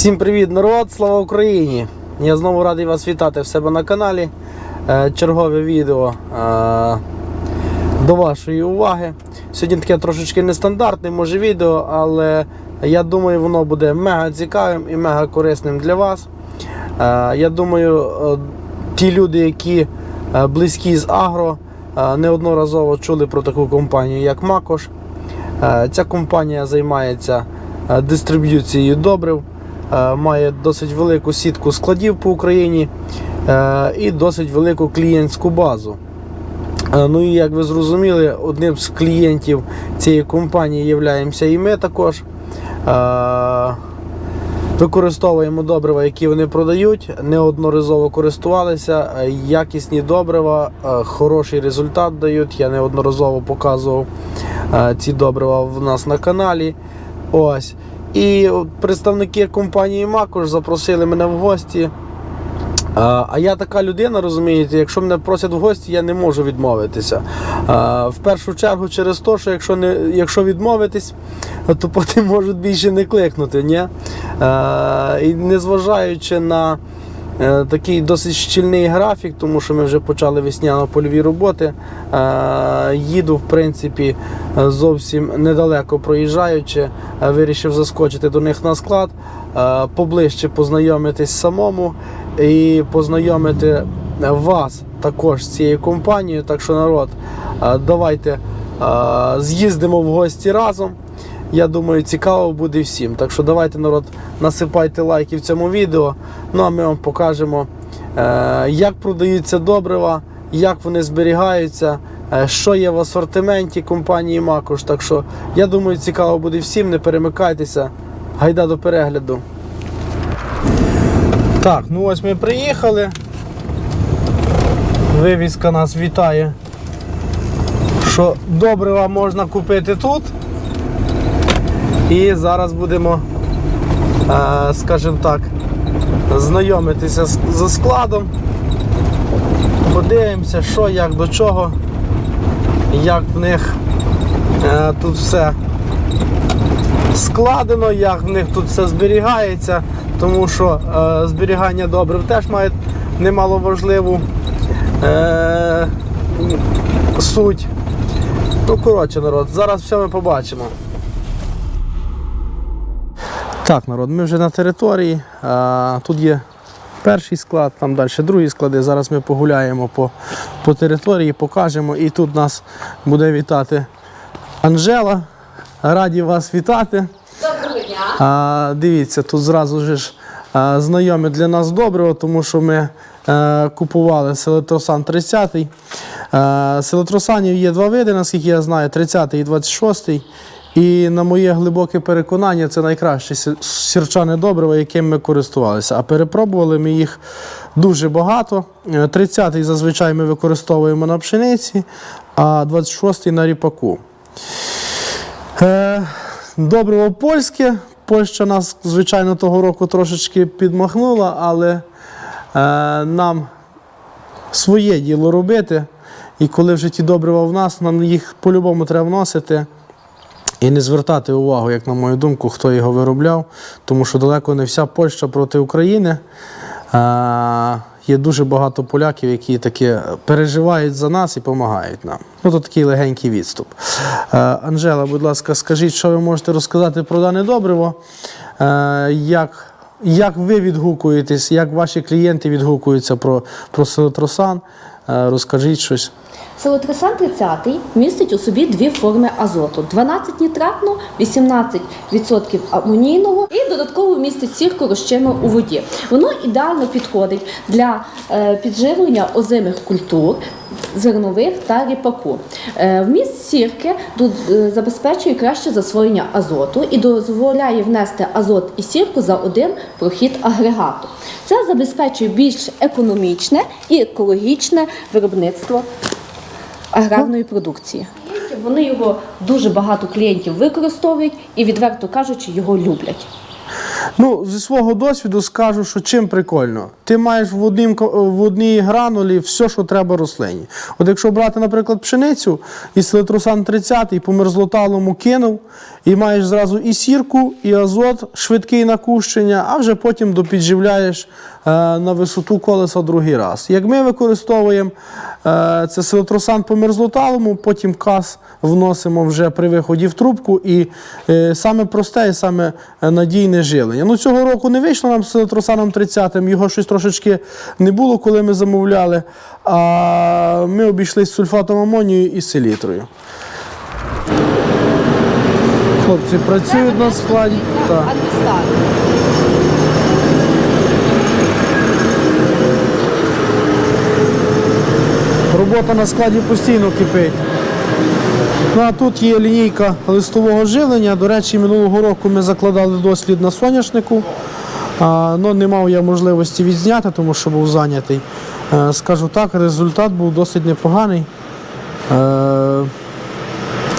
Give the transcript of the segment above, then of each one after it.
Всім привіт, народ! Слава Україні! Я знову радий вас вітати в себе на каналі. Е, Чергове відео е, до вашої уваги. Сьогодні таке трошечки нестандартне, може відео, але я думаю, воно буде мега цікавим і мега корисним для вас. Е, Я думаю, ті люди, які близькі з агро, неодноразово чули про таку компанію, як Макош. Ця компанія займається дистриб'юцією добрив, має досить велику сітку складів по Україні е, і досить велику клієнтську базу. Е, Ну і як ви зрозуміли, одним з клієнтів цієї компанії являємося і ми також. Е, Використовуємо добрива, які вони продають, неодноразово користувалися. е, Якісні добрива, е, хороший результат дають. Я неодноразово показував е, ці добрива в нас на каналі. Ось. І представники компанії Макош запросили мене в гості. А я така людина, розумієте, якщо мене просять в гості, я не можу відмовитися. В першу чергу через те, що якщо не якщо відмовитись, то потім можуть більше не кликнути. Ні? І незважаючи на такий досить щільний графік, тому що ми вже почали весняно-польові роботи. е, Їду, в принципі, е, зовсім недалеко проїжджаючи, е, вирішив заскочити до них на склад, е, поближче познайомитись самому і познайомити вас також з цією компанією. Так що, народ, е, давайте е, з'їздимо в гості разом. Я думаю, цікаво буде всім. Так що давайте, народ, насипайте лайки в цьому відео. Ну а ми вам покажемо, е, як продаються добрива, як вони зберігаються, е, що є в асортименті компанії Макош. Так що я думаю, цікаво буде всім. Не перемикайтеся. Гайда до перегляду. Так, ну ось ми приїхали. Вивізка нас вітає. Що добрива можна купити тут. І зараз будемо, е, скажімо так, знайомитися зі складом. Подивимося, що, як до чого, як в них е, тут все складено, як в них тут все зберігається, тому що е, зберігання добрив теж має немаловажливу е, суть. Ну, коротше, народ, зараз все ми побачимо. Так, народ, ми вже на території. А, тут є перший склад, там далі другий склади. Зараз ми погуляємо по, по території, покажемо. І тут нас буде вітати Анжела. Раді вас вітати. Доброго дня. А, дивіться, тут зразу ж а, знайомі для нас добриво, тому що ми е, купували селетросан 30. Е, селетросанів є два види, наскільки я знаю, 30 і 26. І на моє глибоке переконання, це найкраще сірчане добриво, яким ми користувалися. А перепробували ми їх дуже багато. Е, 30-й зазвичай ми використовуємо на пшениці, а 26-й на ріпаку. Е, Добриво польське. Польща нас, звичайно, того року трошечки підмахнула, але е, нам своє діло робити. І коли вже ті добрива в нас, нам їх по-любому треба вносити. І не звертати увагу, як на мою думку, хто його виробляв, тому що далеко не вся Польща проти України. Є дуже багато поляків, які таки переживають за нас і допомагають нам. Ну, то такий легенький відступ. Анжела, будь ласка, скажіть, що ви можете розказати про дане добриво? Як, як ви відгукуєтесь, як ваші клієнти відгукуються про, про селетросан? Е, розкажіть щось. Селотрисан 30 містить у собі дві форми азоту: 12 нітратного, 18% амонійного і додатково містить сірку розчину у воді. Воно ідеально підходить для е, підживлення озимих культур. Зернових та ріпаку. Е, Вміст сірки тут е, забезпечує краще засвоєння азоту і дозволяє внести азот і сірку за один прохід агрегату. Це забезпечує більш економічне і екологічне виробництво аграрної продукції. Вони його дуже багато клієнтів використовують і, відверто кажучи, його люблять. Ну, зі свого досвіду скажу, що чим прикольно. Ти маєш в, однім, в одній гранулі все, що треба рослині. От якщо брати, наприклад, пшеницю і селитросан 30 і по мерзлоталому кинув, і маєш зразу і сірку, і азот, швидкий накущення, а вже потім допідживляєш на висоту колеса другий раз. Як ми використовуємо е, це селитросан по мерзлоталому, потім кас вносимо вже при виході в трубку, і е, саме просте і саме е, надійне жилення. Ну, цього року не вийшло нам з селитросаном 30 його щось трошечки не було, коли ми замовляли. А ми обійшлися сульфатом амонію і селітрою. Хлопці працюють на складі. Так. Робота на складі постійно кипить. Ну а тут є лінійка листового живлення. До речі, минулого року ми закладали дослід на соняшнику. А, ну, не мав я можливості відзняти, тому що був зайнятий. Е, скажу так, результат був досить непоганий. Е,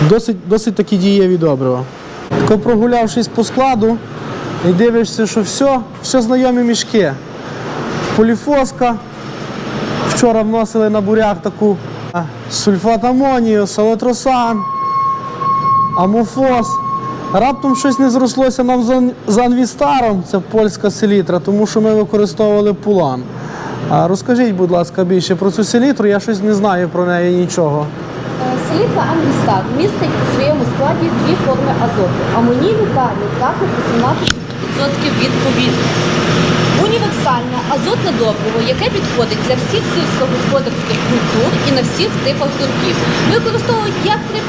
досить, досить такі дієві добрива. Прогулявшись по складу, і дивишся, що все, все знайомі мішки. Поліфоска, Вчора вносили на буряк таку сульфат амонію, салитросан, амофос. Раптом щось не зрослося нам з анвістаром, це польська селітра, тому що ми використовували пулан. Розкажіть, будь ласка, більше про цю селітру, я щось не знаю про неї нічого. Е, Селітра Ангістар містить у своєму складі дві форми азоту амонійну та нітратну по 17% відповідно. Універсальне азотне добриво, яке підходить для всіх сільськогосподарських культур і на всіх типах ґрунтів. Використовують як при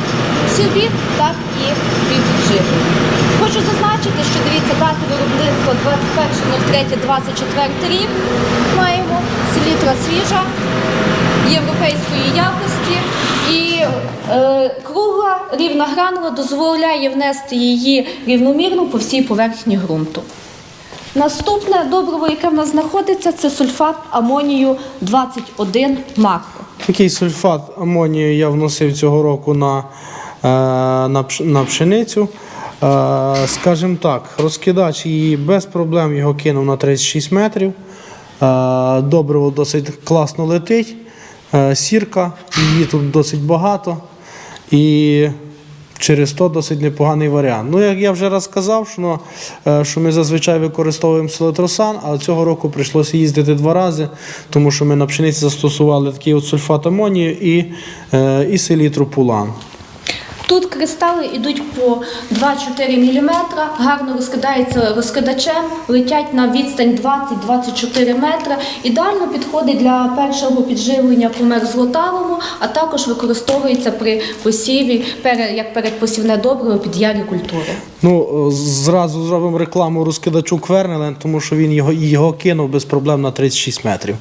сівбі, так і при. Хочу зазначити, що дивіться дати виробництва 21.03.24 рік. Маємо селітра свіжа, європейської якості і е, кругла рівна гранула дозволяє внести її рівномірно по всій поверхні ґрунту. Наступне добриво, яке в нас знаходиться, це сульфат амонію 21 макро. Такий сульфат амонію я вносив цього року на, е, на, на пшеницю. Е, скажімо так, розкидач її без проблем його кинув на 36 метрів. Е, добриво досить класно летить. Сірка, її тут досить багато. І через то досить непоганий варіант. Ну, як я вже раз сказав, що, е, що ми зазвичай використовуємо селитросан, а цього року прийшлося їздити два рази, тому що ми на пшениці застосували такий от сульфат амонію і, е, і селітру пулан. Тут кристали йдуть по 2-4 мм, гарно розкидаються розкидачем, летять на відстань 20-24 метри. Ідеально підходить для першого підживлення по мерзлоталому, а також використовується при посіві як передпосівне добриво під ярі культури. Ну, е, зразу зробимо рекламу розкидачу Квернелен, тому що він його, його кинув без проблем на 36 метрів.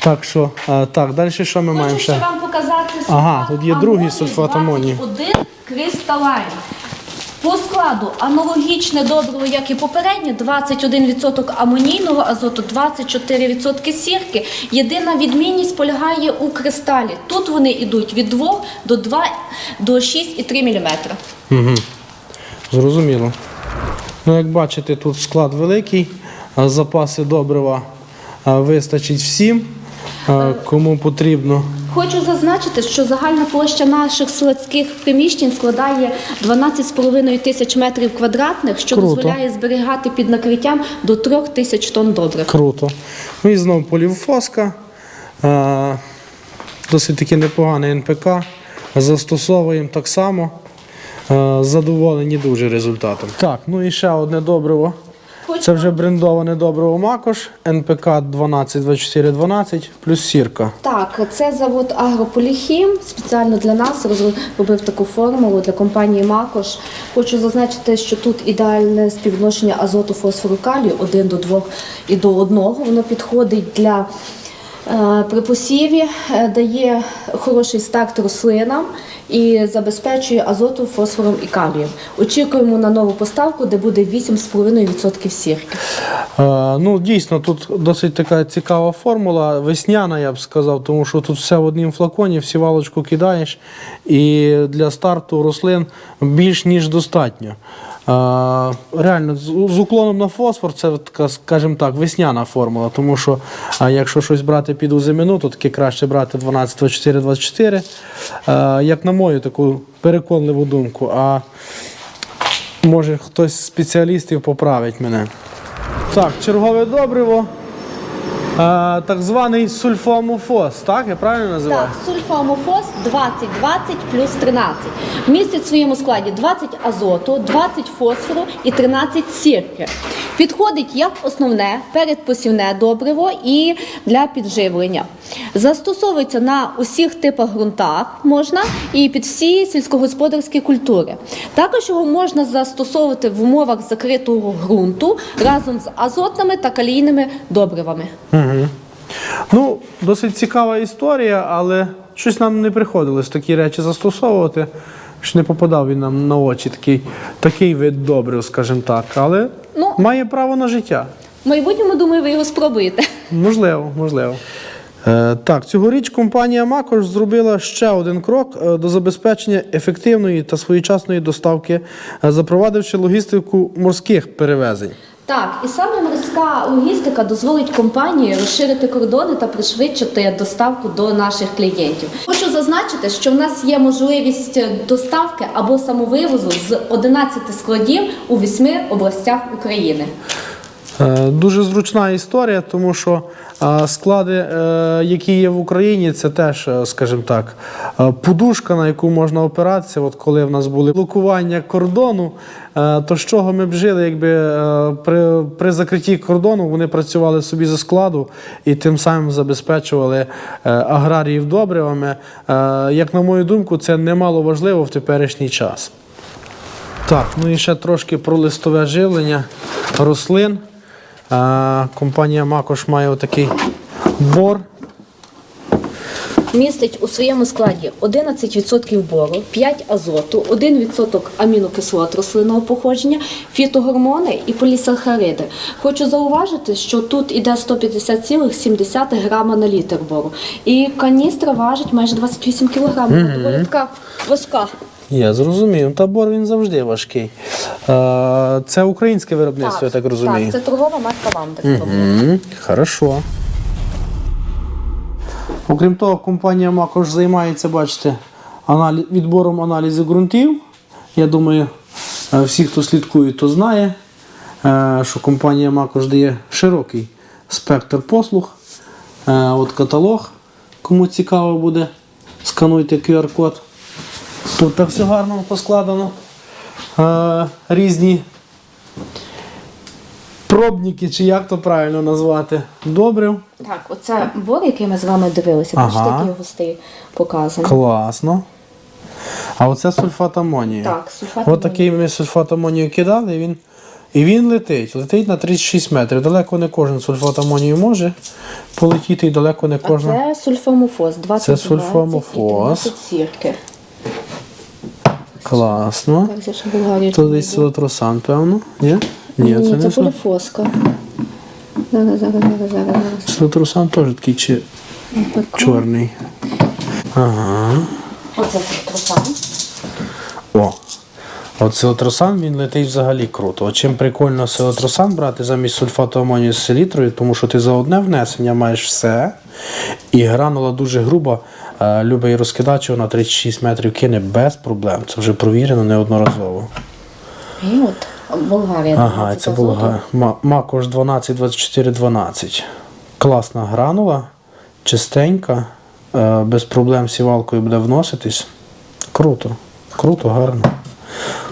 Так що, е, так, далі що ми маємо Хочу ще ще? вам показати Ага, тут є другий сульфат амонію. 21 кристалайн. По складу аналогічне добриво, як і попереднє, 21% амонійного азоту, 24% сірки. Єдина відмінність полягає у кристалі. Тут вони йдуть від 2 до 2 до 6,3 мм. Угу. Зрозуміло. Ну, як бачите, тут склад великий, запаси добрива вистачить всім, кому потрібно. Хочу зазначити, що загальна площа наших складських приміщень складає 12,5 тисяч метрів квадратних, що Круто. дозволяє зберігати під накриттям до 3 тисяч тонн добрив. Круто. Ну і знову полівфоска. Досить таки непоганий НПК. Застосовуємо так само. Задоволені дуже результатом. Так, ну і ще одне добриво. Це вже брендоване добриво Макош, НПК 122412 плюс сірка. Так, це завод Агрополіхім спеціально для нас розробив таку формулу для компанії Макош. Хочу зазначити, що тут ідеальне співвідношення азоту, фосфору, калію 1 до 2 і до 1. Воно підходить для при посіві, е, дає хороший старт рослинам і забезпечує азотом, фосфором і калієм. Очікуємо на нову поставку, де буде 8,5% сірки. Е, ну, дійсно, тут досить така цікава формула, весняна, я б сказав, тому що тут все в одному флаконі, всі валочку кидаєш, і для старту рослин більш ніж достатньо. Реально з, уклоном на фосфор це така, скажімо так, весняна формула. Тому що якщо щось брати під узимину, то таки краще брати 12, 24, 24. Е, як на мою таку переконливу думку. А може хтось з спеціалістів поправить мене. Так, чергове добриво. Е, так званий сульфоамофос, так? Я правильно називаю? Так, сульфамофос 20, 20 плюс 13. Містить в своєму складі 20 азоту, 20 фосфору і 13 сірки. Підходить як основне передпосівне добриво і для підживлення. Застосовується на усіх типах ґрунтах можна і під всі сільськогосподарські культури. Також його можна застосовувати в умовах закритого ґрунту разом з азотними та калійними добривами. Угу. Ну, досить цікава історія, але щось нам не приходилось такі речі застосовувати. Що не попадав він нам на очі такий, такий вид добрив, скажімо так. Але Ну. має право на життя. В майбутньому, думаю, ви його спробуєте. Можливо, можливо. Е, так, цьогоріч компанія Макош зробила ще один крок е, до забезпечення ефективної та своєчасної доставки, е, запровадивши логістику морських перевезень. Так, і саме морська логістика дозволить компанії розширити кордони та пришвидшити доставку до наших клієнтів. Хочу зазначити, що в нас є можливість доставки або самовивозу з 11 складів у 8 областях України. Е, Дуже зручна історія, тому що е, склади, е, які є в Україні, це теж, скажімо так, подушка, на яку можна опиратися. От коли в нас були блокування кордону, то з чого ми б жили, якби при, при закритті кордону вони працювали собі зі складу і тим самим забезпечували аграріїв добривами. Як на мою думку, це немало важливо в теперішній час. Так, ну і ще трошки про листове живлення рослин. Компанія Макош має отакий бор. Містить у своєму складі 11% бору, 5 азоту, 1% амінокислот рослинного походження, фітогормони і полісахариди. Хочу зауважити, що тут іде 150,7 грама на літр бору. І каністра важить майже 28 кг. Доволі така важка. Я зрозумів. Та бор він завжди важкий. А, це українське виробництво, я так розумію. Так, це торгова марка Вандер. Угу, хорошо. Окрім того, компанія Макош займається, бачите, аналі... відбором аналізів ґрунтів. Я думаю, е, всі, хто слідкує, то знає, е, що компанія Макош дає широкий спектр послуг. Е, От каталог, кому цікаво буде, скануйте QR-код. Тут так все гарно поскладено. Е, Різні пробники, чи як то правильно назвати, добрив. Так, оце бор, який ми з вами дивилися, Ага. бачите, який густий показаний. Класно. А оце сульфат амонію. Так, сульфат От такий ми сульфат амонію кидали, і він, і він летить. Летить на 36 метрів. Далеко не кожен сульфат амонію може полетіти, і далеко не А кожен. це сульфамофос, 20 Це сульфамофос. 12 сірки. Класно. Так, це. Тут десь силотросан, певно. Ні? Ні, це не це сил- поліфоска. Зараз, зараз, зараз, зараз, зараз. теж такий чи... чорний. Ага. Оце сульфамофос. О. От силотросан він летить взагалі круто. От чим прикольно силотросан брати замість сульфату амонію з селітрою, тому що ти за одне внесення маєш все. І гранула дуже груба. Е, Любий розкидач його на 36 метрів кине без проблем. Це вже провірено неодноразово. І от Болгарія. Ага, 12 це Ма- Макош 12, 24, 12. Класна гранула, чистенька, е, без проблем сівалкою буде вноситись. Круто, круто, гарно.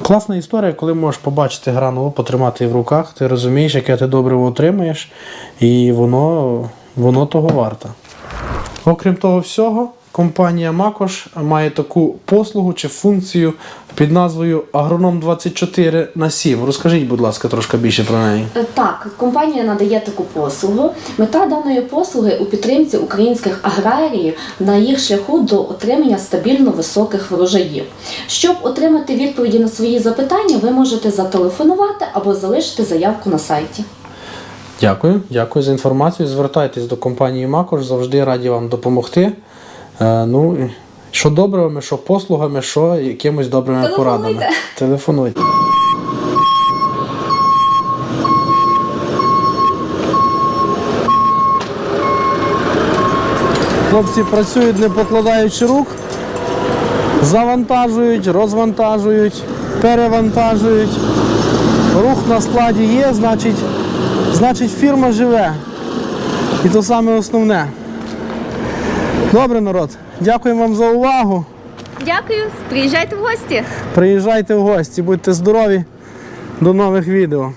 Класна історія, коли можеш побачити гранулу, потримати її в руках, ти розумієш, яке ти добре отримаєш, і воно, воно того варте. Окрім того всього, компанія Макош має таку послугу чи функцію під назвою Агроном 24 на 7. Розкажіть, будь ласка, трошки більше про неї. Е, Так, компанія надає таку послугу. Мета даної послуги у підтримці українських аграріїв на їх шляху до отримання стабільно високих врожаїв. Щоб отримати відповіді на свої запитання, ви можете зателефонувати або залишити заявку на сайті. Дякую, дякую за інформацію. Звертайтесь до компанії Макош, завжди раді вам допомогти. Е, ну, що добрими, що послугами, що якимось добрими Телефонуйте. порадами. Телефонуйте. Хлопці працюють, не покладаючи рук, завантажують, розвантажують, перевантажують. Рух на складі є, значить, значить фірма живе. І то саме основне. Добре, народ, дякую вам за увагу. Дякую, приїжджайте в гості. Приїжджайте в гості, будьте здорові. До нових відео.